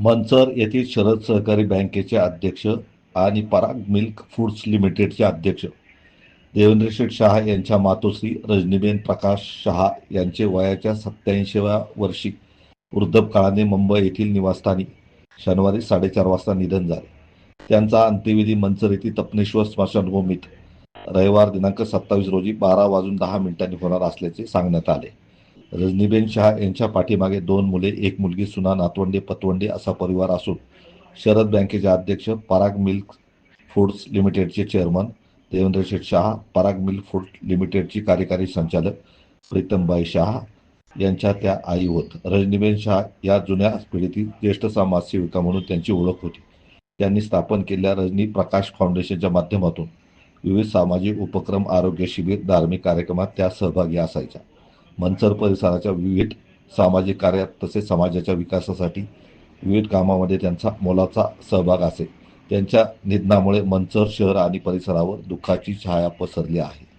मंचर येथील शरद सहकारी बँकेचे अध्यक्ष आणि पराग मिल्क फूड्स लिमिटेडचे अध्यक्ष देवेंद्र शेठ शहा यांच्या मातोश्री रजनीबेन प्रकाश शहा यांचे वयाच्या सत्याऐंशीव्या वर्षी वृद्धपकाळाने मुंबई येथील निवासस्थानी शनिवारी साडेचार वाजता निधन झाले. त्यांचा अंत्यविधी मंचर येथील तपनेश्वर स्मशानभूमीत रविवार दिनांक सत्तावीस रोजी बारा वाजून दहा मिनिटांनी होणार असल्याचे सांगण्यात आले. रजनीबेन शहा यांच्या पाठीमागे दोन मुले एक मुलगी सुना नातवंडे पतवंडे असा परिवार असून शरद बँकेचे अध्यक्ष पराग मिल्क फूड्स लिमिटेडचे chairman Devendra Sheth Shah Parag milk food लिमिटेडची कार्यकारी संचालक प्रीतमबाई शहा यांच्या त्या आई होत. रजनीबेन शहा या जुन्या पिढीतील ज्येष्ठ समाजसेविका म्हणून त्यांची ओळख होती. त्यांनी स्थापन केलेल्या रजनी प्रकाश फाउंडेशनच्या माध्यमातून विविध सामाजिक उपक्रम आरोग्य शिबिर धार्मिक कार्यक्रमात त्या सहभागी असायच्या. मंचर परिसराच्या विविध सामाजिक कार्यात तसेच समाजाच्या विकासासाठी विविध कामामध्ये त्यांचा मोलाचा सहभाग असे. त्यांच्या निधनामुळे मंचर शहर आणि परिसरावर दुःखाची छाया पसरली आहे.